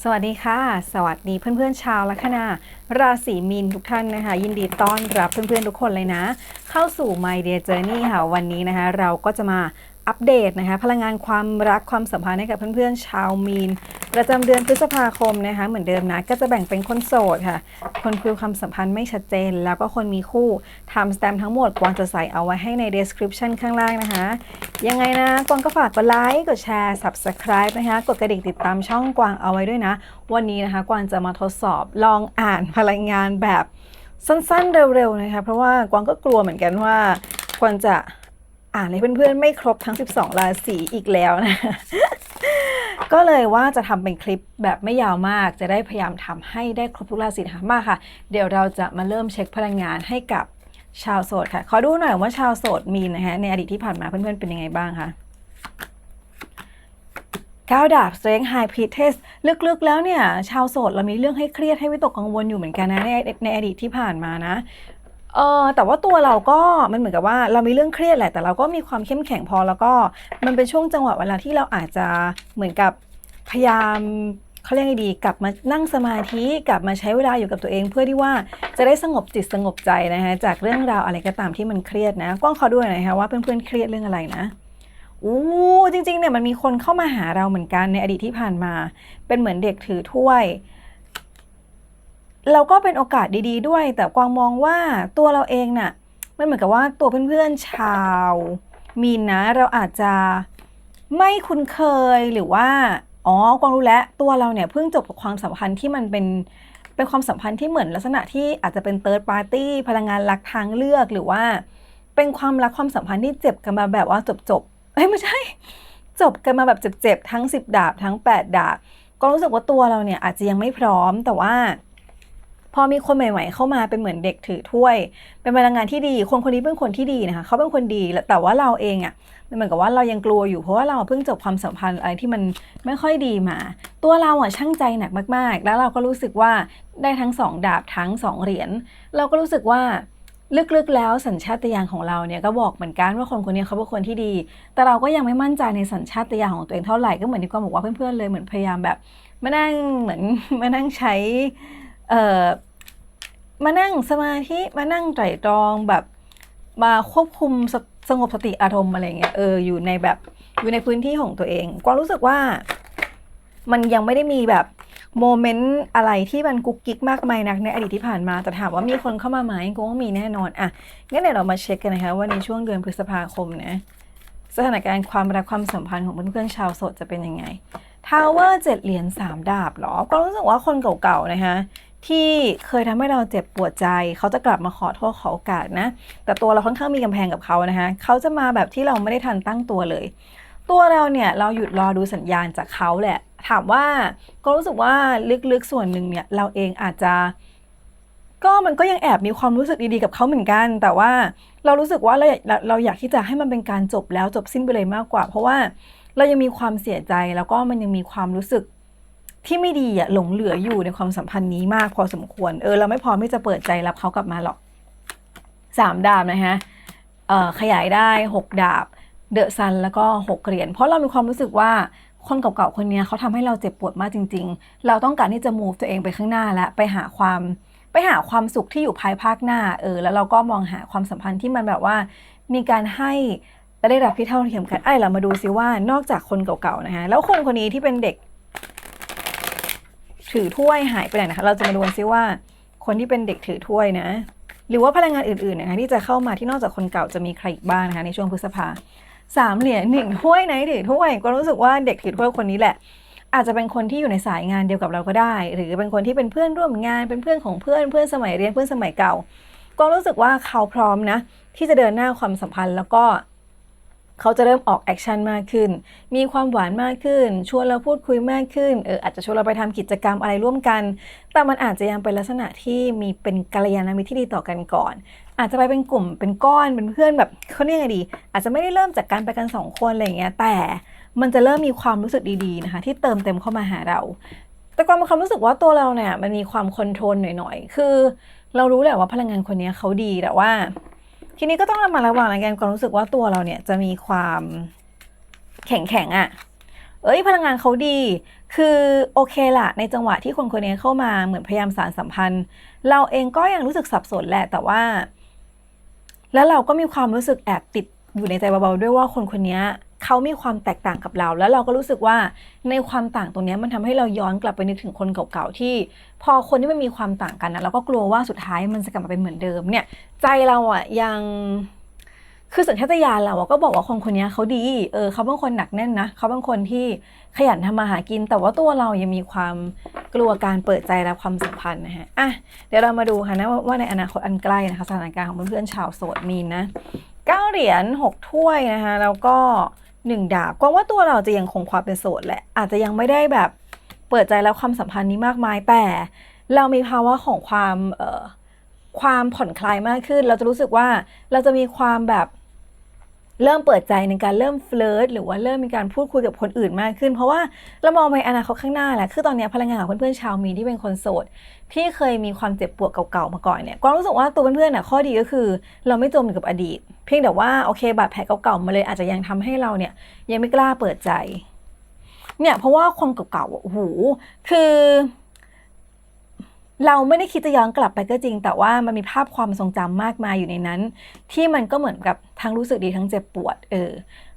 สวัสดีค่ะ สวัสดีเพื่อนๆชาวลัคนาราศีมีนทุกท่านนะคะ ยินดีต้อนรับเพื่อนๆทุกคนเลยนะ เข้าสู่ My Dear Journey ค่ะ วันนี้นะคะ เราก็จะมา อัปเดตนะคะพลังงานความรักความสัมพันธ์ให้กับเพื่อนๆชาวมีน ประจำเดือนพฤษภาคมนะคะเหมือนเดิมนะก็จะแบ่งเป็นคนโสดค่ะ คนคุยความสัมพันธ์ไม่ชัดเจน แล้วก็คนมีคู่ทำสแตมทั้งหมดกวางจะใส่เอาไว้ให้ใน description ข้างล่างนะคะ ยังไงนะกวางก็ฝากกดไลค์กดแชร์ subscribe นะคะกดกระดิ่งติดตามช่องกวางเอาไว้ด้วยนะ วันนี้นะคะกวางจะมาทดสอบลองอ่านพลังงานแบบสั้นๆเร็วๆนะคะเพราะว่ากวางก็กลัวเหมือนกันว่ากวางจะ อ่านให้เพื่อนๆไม่ครบทั้ง 12 ราศีอีกแล้วนะ ก็เลยว่าจะทำเป็นคลิปแบบไม่ยาวมาก จะได้พยายามทำให้ได้ครบทุกราศีนะคะมาค่ะ เดี๋ยวเราจะมาเริ่มเช็คพลังงานให้กับชาวโสดค่ะ ขอดูหน่อยว่าชาวโสดมีนะคะ ในอดีตที่ผ่านมาเพื่อนๆเป็นยังไงบ้างคะก้าวดาบ Strength High Priestess ลึกๆ แล้วเนี่ย ชาวโสดเรามีเรื่องให้เครียดให้วิตกกังวลอยู่เหมือนกันนะในในอดีตที่ผ่านมานะ เออแต่ว่าตัวเราก็มันเหมือนกับว่าเรามีเรื่องเครียดแหละแต่เราก็มีความเข้มแข็งพอแล้วก็มันเป็นช่วงจังหวะเวลาที่เราอาจจะเหมือนกับพยายามเขาเรียกไงดีกลับมานั่งสมาธิกลับมาใช้เวลาอยู่กับตัวเอง เพื่อที่ว่าจะได้สงบจิตสงบใจนะคะจากเรื่องราวอะไรก็ตามที่มันเครียดนะกว้างเขอด้วยหน่อยนะคะว่าเพื่อนๆเครียดเรื่องอะไรนะอู้จริงๆเนี่ยมันมีคนเข้ามาหาเราเหมือนกันในอดีตที่ผ่านมา เป็นเหมือนเด็กถือถ้วย เราก็เป็นโอกาสดี ๆ ด้วย แต่กวางมองว่าตัวเราเองน่ะมันเหมือนกับว่าตัวเพื่อนๆชาว มีนนะเราอาจจะไม่คุ้นเคยหรือว่าอ๋อกวางรู้แล้วตัวเราเนี่ยเพิ่งจบกับความสัมพันธ์ที่มันเป็นเป็นความสัมพันธ์ที่เหมือนลักษณะที่อาจจะเป็นเติร์ดปาร์ตี้พลังงานรักทางเลือกหรือว่า เป็นความรักความสัมพันธ์ที่เจ็บกันมาแบบว่าจบๆเอ้ยไม่ใช่ จบกันมาแบบเจ็บๆทั้ง 10 ดาบทั้ง 8 ดาบ ก็รู้สึกว่าตัวเราเนี่ยอาจจะยังไม่พร้อมแต่ว่า พอมีคนใหม่ๆ เข้ามาเป็นเหมือนเด็กถือถ้วย เป็นพลังงานที่ดี คนคนนี้เป็นคนที่ดีนะคะเขาเป็นคนดีแต่ว่าเราเองอะ่ะมันเหมือนกับว่าเรายังกลัวอยู่เพราะว่าเราเพิ่งจบความสัมพันธ์อะไรที่มันไม่ค่อยดีมา ตัวเราอะช่างใจหนักมากๆ แล้วเราก็รู้สึกว่าได้ทั้งสองดาบทั้งสองเหรียญเราก็รู้สึกว่าลึกๆแล้วสัญชาตญาณของเราเนี่ยก็บอกเหมือนกันว่าคนคนนี้เขาเป็นคนที่ดี แต่เราก็ยังไม่มั่นใจในสัญชาตญาณของตัวเองเท่าไหร่ก็เหมือนที่กวางบอกว่าเพื่อนๆเลยเหมือนพยายามแบบมานั่งเหมือนมานั่งใช้ เอ่อมานั่งสมาธิมานั่งไตร่ตรองแบบมาควบคุมสสงบสติอารมณ์อะไรเงี้ยเอออยู่ในแบบอยู่ในพื้นที่ของตัวเองกวางรู้สึกว่า มันยังไม่ได้มีแบบโมเมนต์อะไรที่มันกุ๊กกิ๊กมากมายนักในอดีตที่ผ่านมาแต่ถามว่ามีคนเข้ามาไหมก็ว่ามีแน่นอนอะงั้นเดี๋ยวเรามาเช็คกันนะคะว่าในช่วงเดือนพฤษภาคมนะสถานการณ์ความรักความสัมพันธ์ของเพื่อนๆชาวโสดจะเป็นยังไงทาวเวอร์เจ็ดเหรียญสามดาบเหรอก็รู้สึกว่าคนเก่าๆนะคะ ที่เคยทำให้เราเจ็บปวดใจ เขาจะกลับมาขอโทษขอโอกาสนะ แต่ตัวเราค่อนข้างมีกำแพงกับเขานะคะเขาจะมาแบบที่เราไม่ได้ทันตั้งตัวเลย ตัวเราเนี่ยเราหยุดรอดูสัญญาณจากเขาแหละ ถามว่าก็รู้สึกว่าลึกๆส่วนหนึ่งเนี่ยเราเองอาจจะ ก็มันก็ยังแอบมีความรู้สึกดีๆกับเขาเหมือนกัน แต่ว่าเรารู้สึกว่าเราเราเราอยากที่จะให้มันเป็นการจบแล้วจบสิ้นไปเลยมากกว่า เพราะว่าเรายังมีความเสียใจแล้วก็มันยังมีความรู้สึก ที่ไม่ดีอะหลงเหลืออยู่ในความสัมพันธ์นี้มากพอสมควร เออ เราไม่พร้อมที่จะเปิดใจรับเขากลับมาหรอกสามดาบนะฮะเอ่อขยายได้หกดาบเดอะซันแล้วก็หกเหรียญเพราะเรามีความรู้สึกว่าคนเก่าๆคนนี้เขาทำให้เราเจ็บปวดมากจริง ๆ เราต้องการที่จะ move ตัวเองไปข้างหน้าและไปหาความไปหาความสุขที่อยู่ภายภาคหน้าเออแล้วเราก็มองหาความสัมพันธ์ที่มันแบบว่า มีการให้และได้รับที่เท่าเทียมกันไอ้เรามาดูซิว่านอกจากคนเก่าๆนะคะแล้วคนคนนี้ที่เป็นเด็ก ถือถ้วยหายไปไหนนะคะ เราจะมาดูกันซิว่า คนที่เป็นเด็กถือถ้วยนะ หรือว่าพลังงานอื่นๆนะคะที่จะเข้ามาที่นอกจากคนเก่าจะมีใครอีกบ้างนะคะในช่วงพฤษภาสามเหรียญหนึ่งถ้วยไหนถือถ้วยก็รู้สึกว่าเด็กถือถ้วยคนนี้แหละ อาจจะเป็นคนที่อยู่ในสายงานเดียวกับเราก็ได้ หรือเป็นคนที่เป็นเพื่อนร่วมงานเป็นเพื่อนของเพื่อนเพื่อนสมัยเรียนเพื่อนสมัยเก่า ก็รู้สึกว่าเขาพร้อมนะ ที่จะเดินหน้าความสัมพันธ์แล้วก็ เขาจะเริ่มออกแอคชั่นมากขึ้น มีความหวานมากขึ้น ชวนเราพูดคุยมากขึ้น เอออาจจะชวนเราไปทำกิจกรรมอะไรร่วมกัน แต่มันอาจจะยังเป็นลักษณะที่มีเป็นกัลยาณมิตรที่ดีต่อกันก่อน อาจจะไปเป็นกลุ่มเป็นก้อนเป็นเพื่อนแบบเขาเรียกไงดี อาจจะไม่ได้เริ่มจากการไปกันสองคนอะไรอย่างเงี้ย แต่มันจะเริ่มมีความรู้สึกดีๆนะคะที่เติมเต็มเข้ามาหาเรา แต่ความมีความรู้สึกว่าตัวเราเนี่ยมันมีความคอนโทรลหน่อยๆ คือ เรารู้แหละว่าพลังงานคนนี้เขาดีแต่ว่า ทีนี้ก็ต้องระมัดระวังในการความรู้สึกว่าตัวเราเนี่ยจะมีความแข็งแข็งๆอะเอ้ยพลังงานเขาดี คือโอเคละในจังหวะที่คนคนนี้เข้ามาเหมือนพยายามสารสัมพันธ์ เราเองก็ยังรู้สึกสับสนแหละ แต่ว่า แล้วเราก็มีความรู้สึกแอบติดอยู่ในใจเบาๆด้วยว่าคนคนนี้ เขามีความแตกต่างกับเรา แล้วเราก็รู้สึกว่าในความต่างตรงนี้มันทำให้เราย้อนกลับไปนึกถึงคนเก่าๆที่ พอคนที่มันมีความต่างกันนะเราก็กลัวว่าสุดท้ายมันจะกลับมาเป็นเหมือนเดิมเนี่ย ใจเราอะยังคือสัญชาตญาณเราอะก็บอกว่าคนคนนี้เขาดี เออเขาเป็นคนหนักแน่นนะเขาเป็นคนที่ขยันทำมาหากิน แต่ว่าตัวเรายังมีความกลัวการเปิดใจและความสัมพันธ์นะฮะ อะ เดี๋ยวเรามาดูค่ะนะว่าในอนาคตอันใกล้นะคะสถานการณ์ของเพื่อนๆชาวโสดมีนนะเก้าเหรียญหกถ้วยนะคะ แล้วก็ หนึ่งดาบกวางว่าตัวเราจะยังคงความเป็นโสดแหละ อาจจะยังไม่ได้แบบเปิดใจแล้วความสัมพันธ์นี้มากมายแต่ เรามีภาวะของความเอ่อความผ่อนคลายมากขึ้น เราจะรู้สึกว่าเราจะมีความแบบ เริ่มเปิดใจในการเริ่มเฟลิร์ตหรือว่าเริ่มมีการพูดคุยกับคนอื่นมากขึ้น เพราะว่าเรามองไปอนาคตข้างหน้าแหละคือตอนนี้พลังงานของเพื่อนๆชาวมีที่เป็นคนโสดที่เคยมีความเจ็บปวดเก่าๆมาก่อนเนี่ยกวางรู้สึกว่าตัวเพื่อนๆน่ะข้อดีก็คือ เราไม่จมอยู่กับอดีต เพียงแต่ว่าโอเคบาดแผลเก่าๆมาเลยอาจจะยังทำให้เราเนี่ยยังไม่กล้าเปิดใจเนี่ยเพราะว่าคนเก่าๆอะโอ้โหคือ เราไม่ได้คิดจะย้อนกลับไปก็จริง แต่ว่ามันมีภาพความทรงจำมากมายอยู่ในนั้น ที่มันก็เหมือนกับทั้งรู้สึกดีทั้งเจ็บปวดเออ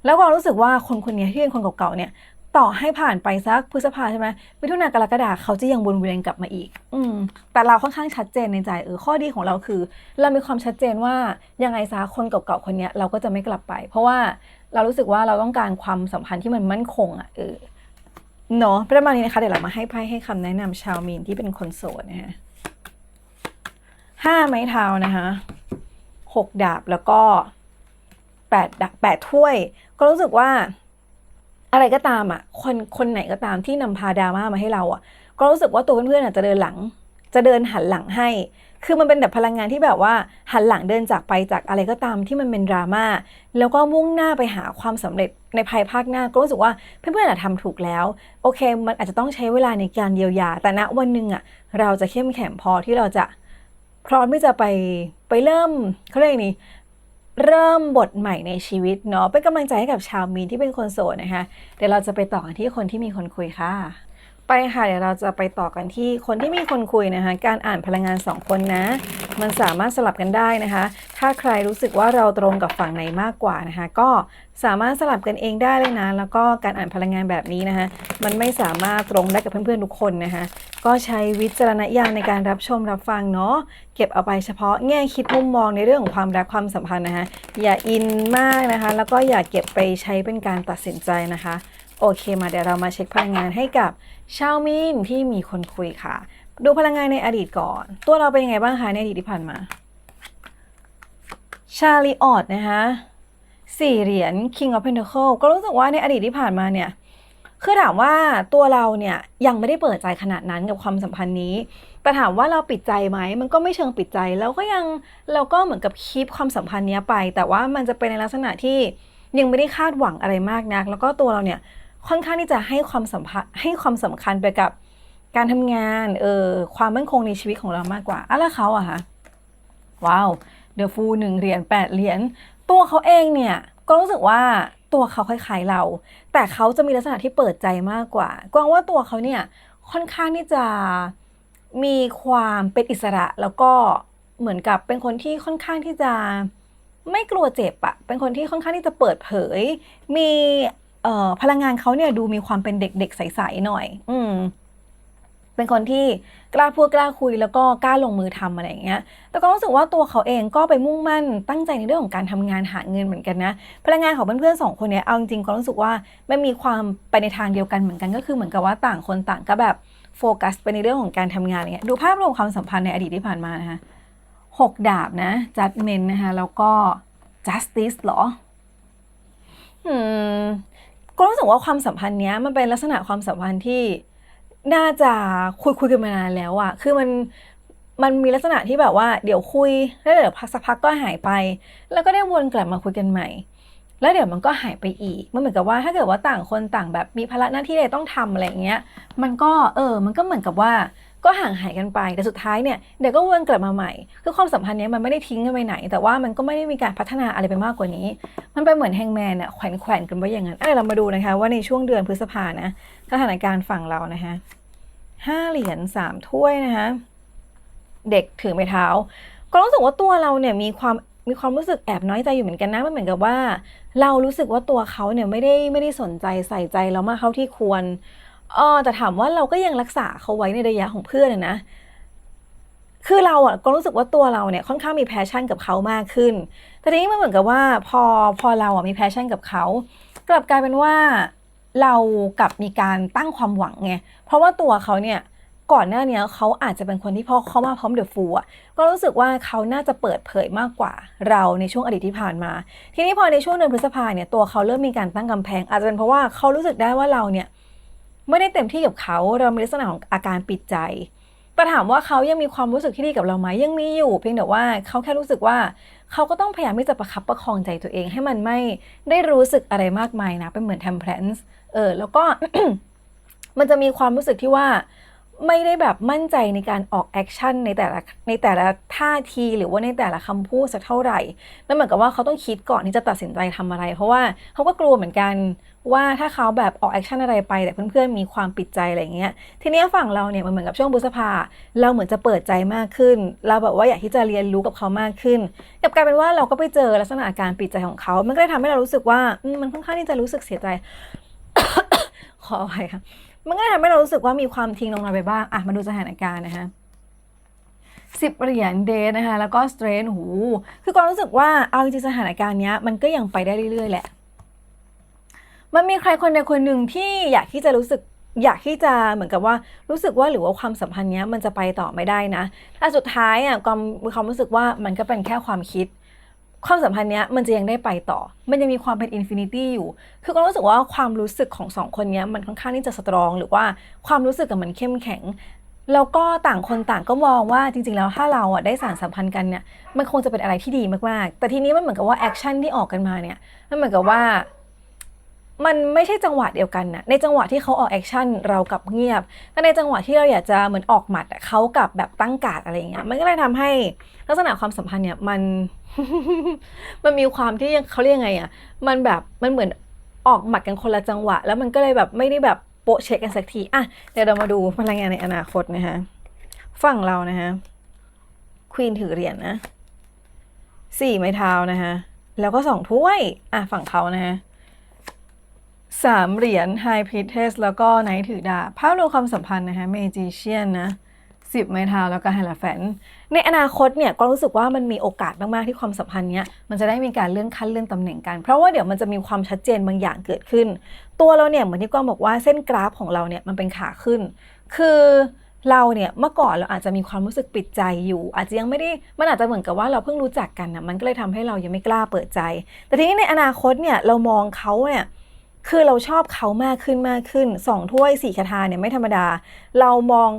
แล้วก็รู้สึกว่าคนคนนี้ที่เป็นคนเก่าๆเนี่ย ต่อให้ผ่านไปสักพฤษภาใช่ไหมมิถุนากรกฎาเขาจะยังวนเวียนกลับมาอีก อืมแต่เราค่อนข้างชัดเจนในใจเออข้อดีของเราคือ เรามีความชัดเจนว่ายังไงซะคนเก่าๆคนนี้เราก็จะไม่กลับไป เพราะว่าเรารู้สึกว่าเราต้องการความสัมพันธ์ที่มันมั่นคงอะเออ เนาะประมาณนี้นะคะ เดี๋ยวเรามาให้ไพ่ให้คำแนะนำชาวมีนที่เป็นคนโสดนะฮะห้าไม้เท้านะคะหกดาบแล้วก็แปดดาบแปดถ้วย ก็รู้สึกว่า อะไรก็ตามอะ คนคนไหนก็ตามที่นำพาดราม่ามาให้เราอะ ก็รู้สึกว่าตัวเพื่อนๆอาจจะเดินหลัง จะเดินหันหลังให้ คือมันเป็นแบบพลังงานที่แบบว่าหันหลังเดินจากไปจากอะไรก็ตามที่มันเป็นดราม่าแล้วก็มุ่งหน้าไปหาความสำเร็จในภายภาคหน้าก็รู้สึกว่าเพื่อนๆอะทำถูกแล้ว โอเค มันอาจจะต้องใช้เวลาในการเยียวยา แต่ณวันหนึ่งอะเราจะเข้มแข็งพอที่เราจะพร้อมที่จะไปไปเริ่มเขาเรียกนี่เริ่มบทใหม่ในชีวิตเนาะเป็นกำลังใจให้กับชาวมีนที่เป็นคนโสดนะคะเดี๋ยวเราจะไปต่อกันที่คนที่มีคนคุยค่ะ ไปค่ะเดี๋ยวเราจะไปต่อกันที่คนที่มีคนคุยนะคะ การอ่านพลังงานสองคนนะ มันสามารถสลับกันได้นะคะ ถ้าใครรู้สึกว่าเราตรงกับฝั่งไหนมากกว่านะคะ ก็สามารถสลับกันเองได้เลยนะ แล้วก็การอ่านพลังงานแบบนี้นะคะ มันไม่สามารถตรงได้กับเพื่อนๆทุกคนนะคะ ก็ใช้วิจารณญาณในการรับชมรับฟังเนาะเก็บเอาไปเฉพาะแง่คิดมุมมองในเรื่องของความรักความสัมพันธ์นะคะ อย่าอินมากนะคะ แล้วก็อย่าเก็บไปใช้เป็นการตัดสินใจนะคะ โอเคมาเดี๋ยวเรามาเช็คพลังงานให้กับชาวมีนที่มีคนคุยค่ะ ดูพลังงานในอดีตก่อน ตัวเราเป็นยังไงบ้างคะในอดีตที่ผ่านมา ชาลีออดนะคะสี่เหรียญ King of Pentacle ก็รู้สึกว่าในอดีตที่ผ่านมาเนี่ย คือถามว่าตัวเราเนี่ยยังไม่ได้เปิดใจขนาดนั้นกับความสัมพันธ์นี้ แต่ถามว่าเราปิดใจไหม มันก็ไม่เชิงปิดใจ เราก็ยังเราก็เหมือนกับคีปความสัมพันธ์เนี้ยไป แต่ว่ามันจะเป็นในลักษณะที่ยังไม่ได้คาดหวังอะไรมากนัก แล้วก็ตัวเราเนี่ย ค่อนข้างที่จะให้ความสัมพันธ์ให้ความสำคัญไปกับการทำงานเออความมั่นคงในชีวิตของเรามากกว่าอะแล้วเขาอะคะว้าวเดอะฟูหนึ่งเหรียญแปดเหรียญตัวเขาเองเนี่ยก็รู้สึกว่าตัวเขาคล้ายๆเรา แต่เขาจะมีลักษณะที่เปิดใจมากกว่ากวางว่าตัวเขาเนี่ยค่อนข้างที่จะมีความเป็นอิสระแล้วก็เหมือนกับเป็นคนที่ค่อนข้างที่จะไม่กลัวเจ็บอะเป็นคนที่ค่อนข้างที่จะเปิดเผย มี พลังงานเขาเนี่ยดูมีความเป็นเด็กๆใสๆหน่อย อืมเป็นคนที่กล้าพูดกล้าคุยแล้วก็กล้าลงมือทำอะไรอย่างเงี้ย แต่ก็รู้สึกว่าตัวเขาเองก็ไปมุ่งมั่นตั้งใจในเรื่องของการทำงานหาเงินเหมือนกันนะ พลังงานของเพื่อนๆสองคนเนี้ยเอาจริงๆก็รู้สึกว่าไมันมีความไปในทางเดียวกันเหมือนกันก็คือเหมือนกับว่าต่างคนต่างก็แบบโฟกัสไปในเรื่องของการทำงานอะไรเงี้ย ดูภาพรวมความสัมพันธ์ในอดีตที่ผ่านมานะคะหกดาบนะ judgment นะคะแล้วก็ justice เหรอ อืม ก็รู้สึกว่าความสัมพันธ์เนี้ยมันเป็นลักษณะความสัมพันธ์ที่น่าจะคุยคุยกันมานานแล้วอะคือมันมันมีลักษณะที่แบบว่าเดี๋ยวคุยแล้วเดี๋ยวพักสักพักก็หายไป แล้วก็ได้วนกลับมาคุยกันใหม่ แล้วเดี๋ยวมันก็หายไปอีก มันเหมือนกับว่าถ้าเกิดว่าต่างคนต่างแบบมีภาระหน้าที่อะไรต้องทำอะไรอย่างเงี้ย มันก็เออ มันก็เหมือนกับว่า ก็ห่างหายกันไป แต่สุดท้ายเนี่ยเดี๋ยวก็วนกลับมาใหม่ คือความสัมพันธ์เนี้ยมันไม่ได้ทิ้งกันไปไหน แต่ว่ามันก็ไม่ได้มีการพัฒนาอะไรไปมากกว่านี้ มันเป็นเหมือนแฮงแมนอะแขวนแขวนๆกันไว้อย่างนั้นเอ้ยเรามาดูนะคะว่าในช่วงเดือนพฤษภานะสถานการณ์ฝั่งเรานะคะห้าเหรียญสามถ้วยนะคะเด็กถือไม้เท้า ก็รู้สึกว่าตัวเราเนี่ยมีความมีความรู้สึกแอบน้อยใจอยู่เหมือนกันนะ มันเหมือนกับว่า เรารู้สึกว่าตัวเขาเนี่ยไม่ได้ไม่ได้สนใจใส่ใจเรามากเท่าที่ควร เออแต่ถามว่าเราก็ยังรักษาเขาไว้ในระยะของเพื่อนนะ คือเราอะก็รู้สึกว่าตัวเราเนี่ยค่อนข้างมีแพชชั่นกับเขามากขึ้น แต่ทีนี้มันเหมือนกับว่าพอพอเราอะมีแพชชั่นกับเขา กลับกลายเป็นว่าเรากลับมีการตั้งความหวังไง เพราะว่าตัวเขาเนี่ยก่อนหน้านี้เขาอาจจะเป็นคนที่พอเขามาพร้อมเดอะฟูอะก็รู้สึกว่าเขาน่าจะเปิดเผยมากกว่าเราในช่วงอดีตที่ผ่านมา ทีนี้พอในช่วงเดือนพฤษภาเนี่ยตัวเขาเริ่มมีการตั้งกำแพง อาจจะเป็นเพราะว่าเขารู้สึกได้ว่าเราเนี่ย ไม่ได้เต็มที่กับเขาเรามีลักษณะของอาการปิดใจแต่ถามว่าเขายังมีความรู้สึกที่ดีกับเราไหมยังมีอยู่ เพียงแต่ว่าเขาแค่รู้สึกว่าเขาก็ต้องพยายามที่จะประคับประคองใจตัวเอง ให้มันไม่ได้รู้สึกอะไรมากมายนะเป็นเหมือน temperance เออแล้วก็มันจะมีความรู้สึกที่ว่าไม่ได้แบบมั่นใจในการออกแอคชั่นในแต่ละในแต่ละท่าทีหรือว่าในแต่ละคำพูดสักเท่าไหร่นั่นเหมือนกับว่าเขาต้องคิดก่อนที่จะตัดสินใจทำอะไร เพราะว่าเขาก็กลัวเหมือนกัน ว่าถ้าเขาแบบออกแอคชั่นอะไรไปแต่เพื่อนๆมีความปิดใจอะไรเงี้ยทีนี้ฝั่งเราเนี่ยมันเหมือนกับช่วงบุษภาเราเหมือนจะเปิดใจมากขึ้น เราแบบว่าอยากที่จะเรียนรู้กับเขามากขึ้นกลับกลายเป็นว่าเราก็ไปเจอลักษณะอาการปิดใจของเขา มันก็เลยทำให้เรารู้สึกว่ามันค่อนข้างที่จะรู้สึกเสียใจ ขออภัยค่ะมันก็เลยทำให้เรารู้สึกว่ามีความทิ้งลงมาไปบ้างอะมาดูสถานการณ์นะคะสิบเหรียญเดทนะคะ แล้วก็สเตรนหู คือความรู้สึกว่าเอาจริงสถานการณ์เนี้ยมันก็ยังไปได้เรื่อยๆแหละ มันมีใครคนใดคนหนึ่งที่อยากที่จะรู้สึกอยากที่จะเหมือนกับว่ารู้สึกว่าหรือว่าความสัมพันธ์เนี้ยมันจะไปต่อไม่ได้นะแต่สุดท้ายอะความความรู้สึกว่ามันก็เป็นแค่ความคิด ความสัมพันธ์เนี้ยมันจะยังได้ไปต่อ มันยังมีความเป็นอินฟินิตี้อยู่ คือก็รู้สึกว่าความรู้สึกของสองคนเนี้ยมันค่อนข้างที่จะสตรอง หรือว่าความรู้สึกกับมันเข้มแข็งแล้วก็ต่างคนต่างก็มองว่าจริงๆ แล้วถ้าเราอะได้สานสัมพันธ์กันเนี่ยมันคงจะเป็นอะไรที่ดีมากๆ แต่ทีนี้มันเหมือนกับว่าแอคชั่นที่ออกกันมาเนี่ยมันเหมือนกับว่า มันไม่ใช่จังหวะเดียวกันนะในจังหวะที่เขาออกแอคชั่นเรากับเงียบแต่ในจังหวะที่เราอยากจะเหมือนออกหมัดเขากับแบบตั้งการ์ดอะไรเงี้ย มันก็เลยทำให้ลักษณะความสัมพันธ์เนี่ยมัน มันมีความที่เขาเรียกไงอะมันแบบมันเหมือนออกหมัดกันคนละจังหวะ แล้วมันก็เลยแบบไม่ได้แบบโปะเช็คกันสักทีอะเดี๋ยวเรามาดูพลังงานในอนาคตนะคะฝั่งเรานะคะควีนถือเหรียญนะสี่ไม้เท้านะคะแล้วก็สองถ้วยอะฝั่งเขานะคะ สามเหรียญ High Priestess แล้วก็ไนท์ถือดาบภาพรวมความสัมพันธ์นะคะ Magician นนะสิบไม้เท้าแล้วก็ h ฮล a แฟน ในอนาคตเนี่ยก็รู้สึกว่ามันมีโอกาสมาก ๆ ที่ความสัมพันธ์เนี้ยมันจะได้มีการเลื่อนขั้นเลื่อนตำแหน่งกัน เพราะว่าเดี๋ยวมันจะมีความชัดเจนบางอย่างเกิดขึ้น ตัวเราเนี่ยเหมือนที่ก้องบอกว่าเส้นกราฟของเราเนี่ยมันเป็นขาขึ้น คือเราเนี่ยเมื่อก่อนเราอาจจะมีความรู้สึกปิดใจอยู่ อาจจะยังไม่ได้มันอาจจะเหมือนกับว่าเราเพิ่งรู้จักกันนะมันก็เลยทำให้เรายังไม่กล้าเปิดใจ แต่ทีนี้ในอนาคตเนี่ยเรามองเขาเนี่ย คือเราชอบเขามากขึ้นมากขึ้นสองถ้วยสี่คาถาเนี่ยไม่ธรรมดา เรามอง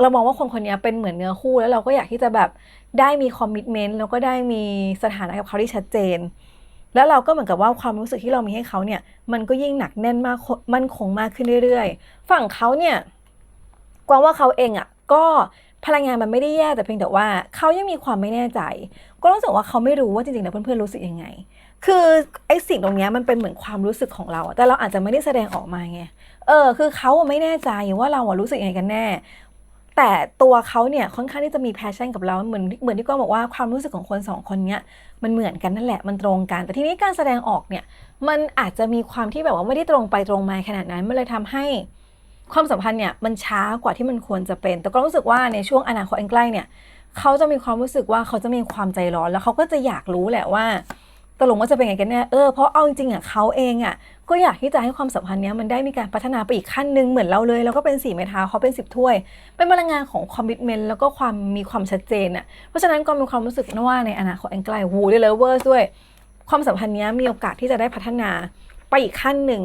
เรามองว่าคนคนนี้เป็นเหมือนเนื้อคู่แล้วเราก็อยากที่จะแบบได้มีคอมมิชเมนต์แล้วก็ได้มีสถานะกับเขาที่ชัดเจน แล้วเราก็เหมือนกับว่าความรู้สึกที่เรามีให้เขาเนี่ย มันก็ยิ่งหนักแน่นมากมั่นคงมากขึ้นเรื่อยๆ ฝั่งเขาเนี่ยกวางว่าเขาเองอะก็พลังงานมันไม่ได้แย่แต่เพียงแต่ว่าเขายังมีความไม่แน่ใจ ก็รู้สึกว่าเขาไม่รู้ว่าจริงๆแล้วเพื่อนๆรู้สึกยังไง คือไอ้สิ่งตรงนี้มันเป็นเหมือนความรู้สึกของเราอะแต่เราอาจจะไม่ได้แสดงออกมาไง เออ คือเขาไม่แน่ใจว่าเราอะรู้สึกยังไงกันแน่ แต่ตัวเขาเนี่ยค่อนข้างที่จะมีแพชชั่นกับเรา เหมือนเหมือนที่ก้องบอกว่าความรู้สึกของคนสองคนเนี้ยมันเหมือนกันนั่นแหละ มันตรงกัน แต่ทีนี้การแสดงออกเนี่ย มันอาจจะมีความที่แบบว่าไม่ได้ตรงไปตรงมาขนาดนั้น มันเลยทำให้ความสัมพันธ์เนี่ยมันช้ากว่าที่มันควรจะเป็น แต่ก็รู้สึกว่าในช่วงอนาคตอันใกล้เนี่ย เขาจะมีความรู้สึกว่าเขาจะมีความใจร้อน แล้วเขาก็จะอยากรู้แหละว่า ตกลงว่าจะเป็นไงกันแน่เออเพราะเอาจริงๆอะเขาเองอะก็อยากที่จะให้ความสัมพันธ์เนี้ยมันได้มีการพัฒนาไปอีกขั้นหนึ่งเหมือนเราเลยแล้วก็เป็นสี่ไม้เท้าเขาเป็นสิบถ้วย เป็นพลังงานของคอมมิชเมนต์แล้วก็ความมีความชัดเจนอะเพราะฉะนั้นก็มีความรู้สึกนะว่าในอนาคตอันใกล้วูได้เลเวอร์ด้วย ความสัมพันธ์เนี้ยมีโอกาสที่จะได้พัฒนาไปอีกขั้นหนึ่ง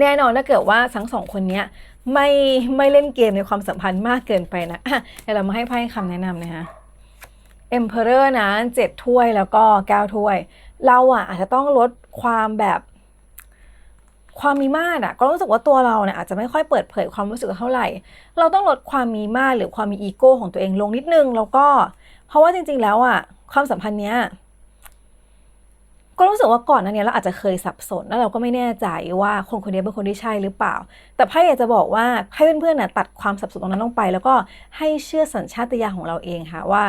แน่นอนถ้าเกิดว่าทั้งสองคนเนี้ยไม่ไม่เล่นเกมในความสัมพันธ์มากเกินไปนะอะเดี๋ยวเรามาให้ไพ่คำแนะนำนะคะ Emperor นะเจ็ดถ้วยแล้วก็เก้าถ้วย เราอะอาจจะต้องลดความแบบความมีมาตรอะก็รู้สึกว่าตัวเราเนี่ยอาจจะไม่ค่อยเปิดเผยความรู้สึกเท่าไหร่ เราต้องลดความมีมาตรหรือความมีอีโก้ของตัวเองลงนิดนึง แล้วก็ เพราะว่าจริง ๆ แล้วอะความสัมพันธ์เนี้ยก็รู้สึกว่าก่อนนั้นเนี่ยเราอาจจะเคยสับสนแล้วเราก็ไม่แน่ใจว่าคนคนนี้เป็นคนที่ใช่หรือเปล่า แต่ไพ่อยากจะบอกว่าให้เพื่อนๆน่ะตัดความสับสนตรงนั้นลงไป แล้วก็ให้เชื่อสัญชาตญาณของเราเองค่ะว่า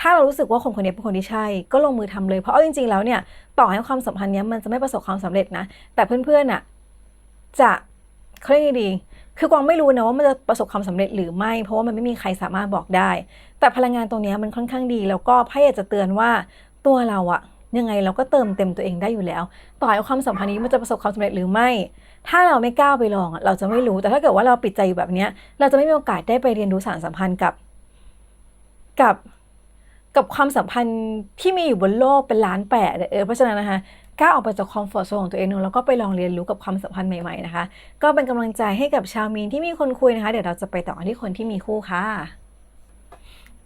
ถ้าเรารู้สึกว่าคนคนนี้เป็นคนที่ใช่ ก็ลงมือทำเลยเพราะเอาจริง ๆ แล้วเนี่ยต่อให้ความสัมพันธ์เนี้ยมันจะไม่ประสบความสำเร็จนะ แต่เพื่อนๆน่ะจะเขาเรียกไงดี คือกวางไม่รู้นะว่ามันจะประสบความสำเร็จหรือไม่ เพราะว่ามันไม่มีใครสามารถบอกได้ แต่พลังงานตรงนี้มันค่อนข้างดี แล้วก็ไพ่อยากจะเตือนว่าตัวเราอะยังไงเราก็เติมเต็มตัวเองได้อยู่แล้ว ต่อให้ความสัมพันธ์นี้มันจะประสบความสำเร็จหรือไม่ ถ้าเราไม่กล้าไปลองเราจะไม่รู้ แต่ถ้าเกิดว่าเราปิดใจอยู่แบบเนี้ยเราจะไม่มีโอกาสได้ไปเรียนรู้สารสัมพันธ์กับ กับ กับความสัมพันธ์ที่มีอยู่บนโลกเป็นล้านแปดเออเพราะฉะนั้นนะคะกล้าออกไปจากคอมฟอร์ทโซนของตัวเองหนึ่งแล้วก็ไปลองเรียนรู้กับความสัมพันธ์ใหม่ๆนะคะ ก็เป็นกำลังใจให้กับชาวมีนที่มีคนคุยนะคะ เดี๋ยวเราจะไปต่อที่คนที่มีคู่ค่ะ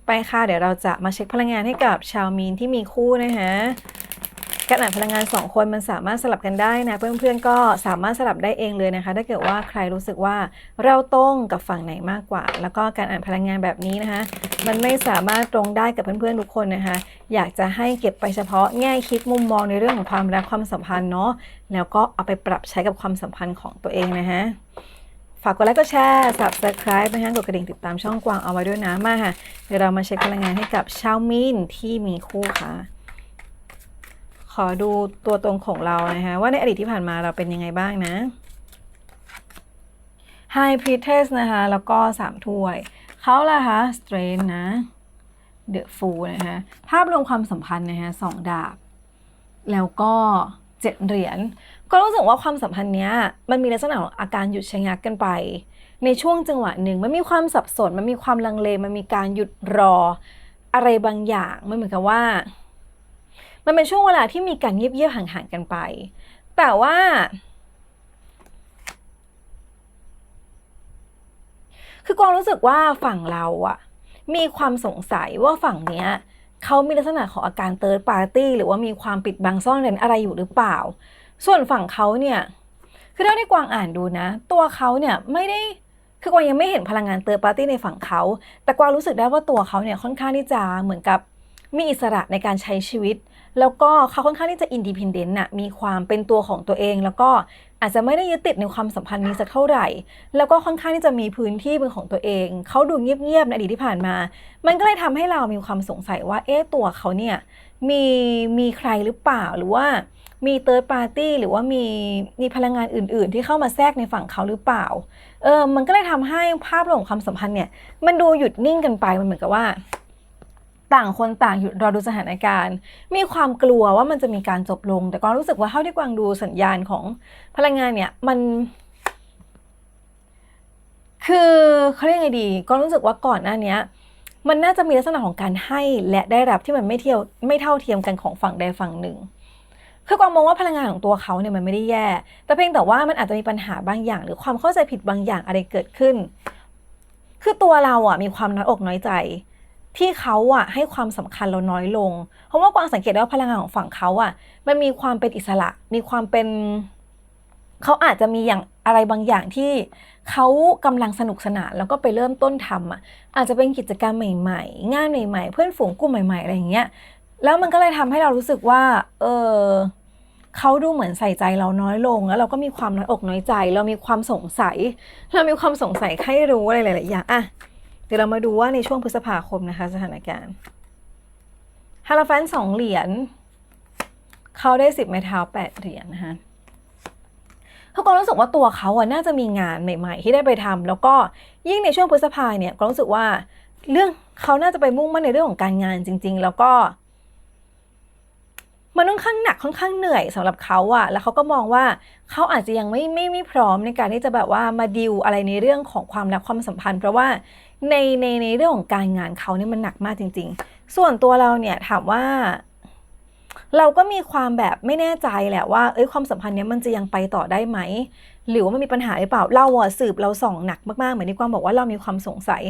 ไปค่ะ เดี๋ยวเราจะมาเช็คพลังงานให้กับชาวมีนที่มีคู่นะคะ การอ่านพลังงานสองคนมันสามารถสลับกันได้นะ เพื่อนๆก็สามารถสลับได้เองเลยนะคะ ถ้าเกิดว่าใครรู้สึกว่าเราตรงกับฝั่งไหนมากกว่า แล้วก็การอ่านพลังงานแบบนี้นะคะ มันไม่สามารถตรงได้กับเพื่อนๆทุกคนนะคะ อยากจะให้เก็บไปเฉพาะแง่คิดมุมมองในเรื่องของความรักความสัมพันธ์เนาะแล้วก็เอาไปปรับใช้กับความสัมพันธ์ของตัวเองนะคะฝากกดไลค์กดแชร์ subscribe นะคะกดกระดิ่งติดตามช่องกวางเอาไว้ด้วยนะมาค่ะ เดี๋ยวเรามาเช็คพลังงานให้กับชาวมีนที่มีคู่ค่ะ ขอดูตัวตรงของเรานะคะ ว่าในอดีตที่ผ่านมาเราเป็นยังไงบ้างนะ High Priestess นะคะ แล้วก็สามถ้วย เขาล่ะคะ Strain นะ The Fool นะคะภาพรวมความสัมพันธ์นะคะสองดาบ แล้วก็เจ็ดเหรียญ ก็รู้สึกว่าความสัมพันธ์เนี้ย มันมีลักษณะของอาการหยุดชะงักกันไป ในช่วงจังหวะหนึ่ง มันมีความสับสน มันมีความลังเล มันมีการหยุดรออะไรบางอย่าง มันเหมือนกับว่า มันเป็นช่วงเวลาที่มีการเงียบๆห่างๆกันไป แต่ว่า คือกวางรู้สึกว่าฝั่งเราอะมีความสงสัยว่าฝั่งเนี้ยเขามีลักษณะของอาการเติร์ดปาร์ตี้หรือว่ามีความปิดบังซ่อนเร้นอะไรอยู่หรือเปล่า ส่วนฝั่งเขาเนี่ย คือเท่าที่กวางอ่านดูนะ ตัวเขาเนี่ยไม่ได้ คือกวางยังไม่เห็นพลังงานเติร์ดปาร์ตี้ในฝั่งเขา แต่กวางรู้สึกได้ว่าตัวเขาเนี่ยค่อนข้างที่จะเหมือนกับมีอิสระในการใช้ชีวิต แล้วก็เขาค่อนข้างที่จะอินดิพ n เดนต์น่ะมีความเป็นตัวของตัวเอง แล้วก็อาจจะไม่ได้ยึดติดในความสัมพันธ์นี้สักเท่าไหร่ แล้วก็ค่อนข้างที่จะมีพื้นที่เป็นของตัวเอง เขาดูเงียบๆในอดีตที่ผ่านมา มันก็เลยทำให้เรามีความสงสัยว่าเอ๊ะตัวเขาเนี่ยมีมีใครหรือเปล่าหรือว่ามีเติร์ดปาร์ตี้หรือว่ามีมีพลังงานอื่น ๆ ที่เข้ามาแทรกในฝั่งเขาหรือเปล่า เออ มันก็เลยทำให้ภาพรวมของความสัมพันธ์เนี่ย มันดูหยุดนิ่งกันไป มันเหมือนกับว่า ต่างคนต่างหยุดรอดูสถานการณ์ มีความกลัวว่ามันจะมีการจบลง แต่ก็รู้สึกว่าเท่าที่กวางดูสัญญาณของพลังงานเนี่ยมัน คือเขาเรียกไงดี ก็รู้สึกว่าก่อนหน้าเนี้ยมันน่าจะมีลักษณะของการให้และได้รับที่มันไม่เทียวไม่เท่าเทียมกันของฝั่งใดฝั่งหนึ่ง คือกวางมองว่าพลังงานของตัวเขาเนี่ยมันไม่ได้แย่ แต่เพียงแต่ว่ามันอาจจะมีปัญหาบางอย่าง หรือความเข้าใจผิดบางอย่างอะไรเกิดขึ้น คือตัวเราอะมีความน้อยอกน้อยใจ ที่เขาอะให้ความสำคัญเราน้อยลง เพราะว่ากวางสังเกตได้ว่าพลังงานของฝั่งเขาอะมันมีความเป็นอิสระ มีความเป็นเขาอาจจะมีอย่างอะไรบางอย่างที่เขากำลังสนุกสนานแล้วก็ไปเริ่มต้นทำอะอาจจะเป็นกิจกรรมใหม่ๆ งานใหม่ ๆ เพื่อนฝูงกลุ่มใหม่ๆอะไรอย่างเงี้ยแล้วมันก็เลยทำให้เรารู้สึกว่า เออเขาดูเหมือนใส่ใจเราน้อยลง แล้วเราก็มีความน้อยอกน้อยใจ เรามีความสงสัย เรามีความสงสัยใครรู้อะไรหลายๆอย่างอะ เดี๋ยวเรามาดูว่าในช่วงพฤษภาคมนะคะ สถานการณ์ฮาราฟันสองเหรียญเขาได้สิบไม้เท้าแปดเหรียญนะคะเขาก็รู้สึกว่าตัวเขาอะน่าจะมีงานใหม่ ๆ ที่ได้ไปทำแล้วก็ยิ่งในช่วงพฤษภาเนี่ยก็รู้สึกว่าเรื่องเขาน่าจะไปมุ่งมั่นในเรื่องของการงานจริง ๆ แล้วก็ มันค่อนข้างหนักค่อนข้างเหนื่อยสำหรับเขาอะแล้วเขาก็มองว่าเขาอาจจะยังไม่ไม่ไม่พร้อมในการที่จะแบบว่ามาดิวอะไรในเรื่องของความรักความสัมพันธ์ เพราะว่า ในในในเรื่องของการงานเขาเนี่ยมันหนักมากจริง ๆ ส่วนตัวเราเนี่ยถามว่า เราก็มีความแบบไม่แน่ใจแหละว่าเอ้ยความสัมพันธ์เนี้ยมันจะยังไปต่อได้ไหมหรือว่ามันมีปัญหาหรือเปล่า เราอะสืบเราส่องหนักมากๆเหมือนที่กวางบอกว่าเรามีความสงสัย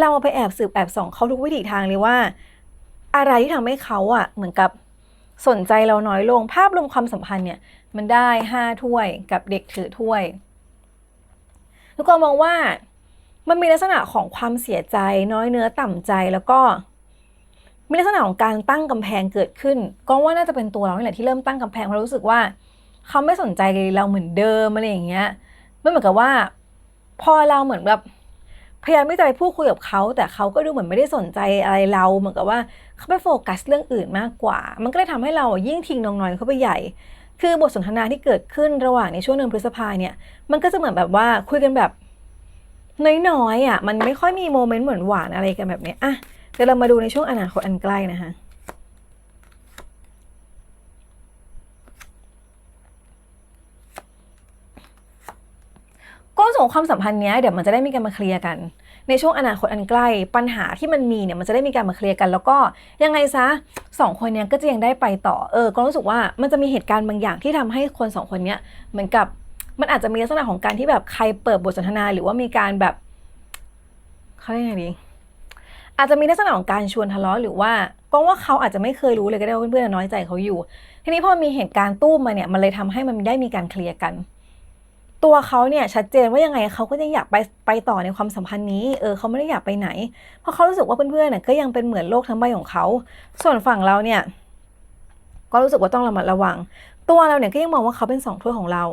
เราไปแอบสืบแอบส่องเขาทุกวิถีทางเลยว่า อะไรที่ทำให้เขาอะเหมือนกับสนใจเราน้อยลง ภาพรวมความสัมพันธ์เนี่ยมันได้ห้าถ้วยกับเด็กถือถ้วยทุกคนมองว่า มันมีลักษณะของความเสียใจ น้อยเนื้อต่ำใจแล้วก็มีลักษณะของการตั้งกำแพงเกิดขึ้น ก็ว่าน่าจะเป็นตัวเรานี่แหละที่เริ่มตั้งกำแพงเพราะรู้สึกว่าเขาไม่สนใจเราเหมือนเดิมอะไรอย่างเงี้ยไม่เหมือนกับว่า พอเราเหมือนแบบพยายามไม่จะไปพูดคุยกับเขา แต่เขาก็ดูเหมือนไม่ได้สนใจอะไรเรา เหมือนกับว่าเขาไปโฟกัสเรื่องอื่นมากกว่า มันก็เลยทำให้เรายิ่งทิ้งน้องน้อยเข้าไปใหญ่ คือบทสนทนาที่เกิดขึ้นระหว่างในช่วงเดือนพฤษภาเนี่ย มันก็จะเหมือนแบบว่าคุยกันแบบ น้อยๆอะมันไม่ค่อยมีโมเมนต์เหมือนหวานอะไรกันแบบนี้อะเดี๋ยวเรามาดูในช่วงอนาคตอันใกล้นะคะก็ส่งความสัมพันธ์เนี้ยเดี๋ยวมันจะได้มีการมาเคลียร์กัน ในช่วงอนาคตอันใกล้ ปัญหาที่มันมีเนี่ยมันจะได้มีการมาเคลียร์กัน แล้วก็ยังไงซะสองคนเนี้ยก็จะยังได้ไปต่อเออ ก็รู้สึกว่ามันจะมีเหตุการณ์บางอย่างที่ทำให้คนสองคนเนี้ยเหมือนกับ มันอาจจะมีลักษณะของการที่แบบใครเปิดบทสนทนา หรือว่ามีการแบบเขาเรียกไงดีอาจจะมีลักษณะของการชวนทะเลาะหรือว่าก็ว่าเขาอาจจะไม่เคยรู้เลยก็ได้ว่าเพื่อนๆน้อยใจเขาอยู่ ทีนี้พอมีเหตุการณ์ตู้มมาเนี่ยมันเลยทำให้มันได้มีการเคลียร์กัน ตัวเขาเนี่ยชัดเจนว่ายังไงเขาก็ยังอยากไปไปต่อในความสัมพันธ์นี้เออเขาไม่ได้อยากไปไหน เพราะเขารู้สึกว่าเพื่อนๆเนี่ยก็ยังเป็นเหมือนโลกทั้งใบของเขา ส่วนฝั่งเราเนี่ย ก็รู้สึกว่าต้องระมัดระวัง ตัวเราเนี่ยก็ยังมองว่าเขาเป็นสองถ้วยของเรา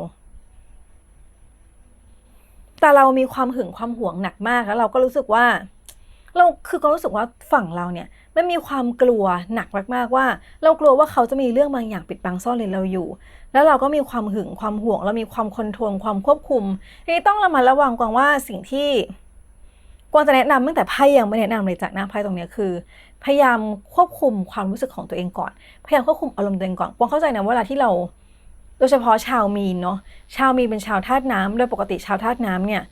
แต่เรามีความหึงความหวงหนักมากแล้วเราก็รู้สึกว่า เราคือก็รู้สึกว่าฝั่งเราเนี่ยมันมีความกลัวหนักมากๆว่า เรากลัวว่าเขาจะมีเรื่องบางอย่างปิดบังซ่อนเลนเราอยู่ แล้วเราก็มีความหึงความห่วง เรามีความคอนโทรลความควบคุมทีนี้ต้องระมัดระวังกวางว่าสิ่งที่กวางจะแนะนำตั้งแต่ไพ่ยังไม่แนะนำเลยจากหน้าไพ่ตรงนี้คือ พยายามควบคุมความรู้สึกของตัวเองก่อน พยายามควบคุมอารมณ์ตัวเองก่อนกวางเข้าใจนะเวลาที่เรา โดยเฉพาะชาวมีนเนาะชาวมีนเป็นชาวธาตุน้ำโดยปกติชาวธาตุน้ำเนี่ย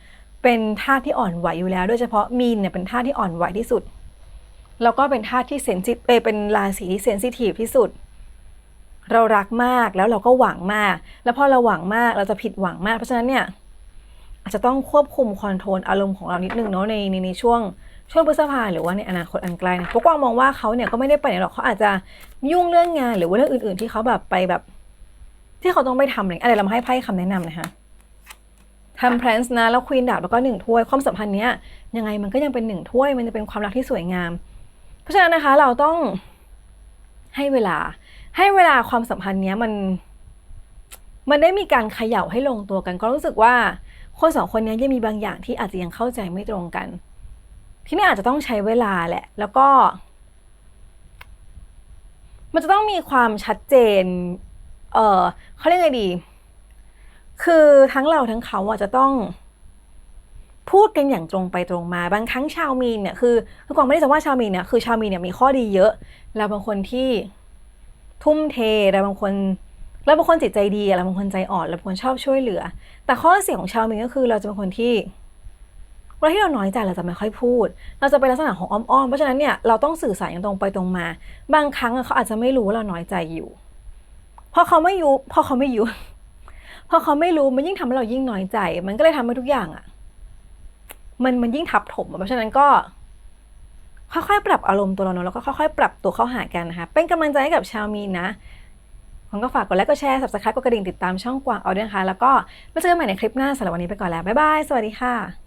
เป็นธาตุที่อ่อนไหวอยู่แล้ว โดยเฉพาะมีนเนี่ยเป็นธาตุที่อ่อนไหวที่สุด แล้วก็เป็นธาตุที่เซนซิเอเป็นราศีที่เซนซิทีฟที่สุด เรารักมากแล้วเราก็หวังมาก แล้วพอเราหวังมากเราจะผิดหวังมาก เพราะฉะนั้นเนี่ยอาจจะต้องควบคุมคอนโทรลอารมณ์ของเรานิดนึงเนาะในในในช่วงช่วงพฤษภาหรือว่าในอนาคตอันไกลนะเพราะกวางมองว่าเขาเนี่ยก็ไม่ได้ไปไหนหรอกเขาอาจจะยุ่งเรื่องงานหรือว่าเรื่องอื่น ๆ ที่เขาแบบไปแบบ ที่เขาต้องไปทำอะไรอะไรเรามาให้ไพ่คำแนะนำนะคะทำแพลนส์นะแล้วควีนดาบแล้วก็หนึ่งถ้วยความสัมพันธ์เนี้ยยังไงมันก็ยังเป็นหนึ่งถ้วยมันจะเป็นความรักที่สวยงาม เพราะฉะนั้นนะคะเราต้องให้เวลา ให้เวลาความสัมพันธ์เนี้ยมัน มันได้มีการเขย่าให้ลงตัวกัน ก็รู้สึกว่าคนสองคนเนี้ยยังมีบางอย่างที่อาจจะยังเข้าใจไม่ตรงกัน ที่นี่อาจจะต้องใช้เวลาแหละ แล้วก็ มันจะต้องมีความชัดเจน เออเขาเรียกไงดี คือทั้งเราทั้งเขาอะจะต้อง พูดกันอย่างตรงไปตรงมา บางครั้งชาวมีนเนี่ยคือคือกวางไม่ได้จะว่าชาวมีนเนี่ยคือชาวมีนเนี่ยมีข้อดีเยอะเราบางคนที่ทุ่มเทเราบางคนเราบางคนจิตใจดีเราบางคนใจอ่อนเราบางคนชอบช่วยเหลือ แต่ข้อเสียของชาวมีนก็คือ เราจะเป็นคนที่เวลาที่เราน้อยใจเราจะไม่ค่อยพูด เราจะเป็นลักษณะของอ้อมๆเพราะฉะนั้นเนี่ยเราต้องสื่อสารอย่างตรงไปตรงมา บางครั้งเขาอาจจะไม่รู้ว่าเราน้อยใจอยู่ พอเขาไม่อยุพอเขาไม่อยุพอเขาไม่รู้มันยิ่งทำให้เรายิ่งน้อยใจ มันก็เลยทำให้ทุกอย่างอะมันมันยิ่งทับถม เพราะฉะนั้นก็ค่อยๆปรับอารมณ์ตัวเราเนอะแล้วก็ค่อยๆปรับตัวเข้าหากันนะคะ เป็นกำลังใจให้กับชาวมีนนะผมก็ฝากกดไลค์กดแชร์ subscribe กดกระดิ่งติดตามช่องกวางเอาด้วยนะคะแล้วก็มาเจอกันใหม่ในคลิปหน้าสำหรับวันนี้ไปก่อนแล้วบ๊ายบายสวัสดีค่ะ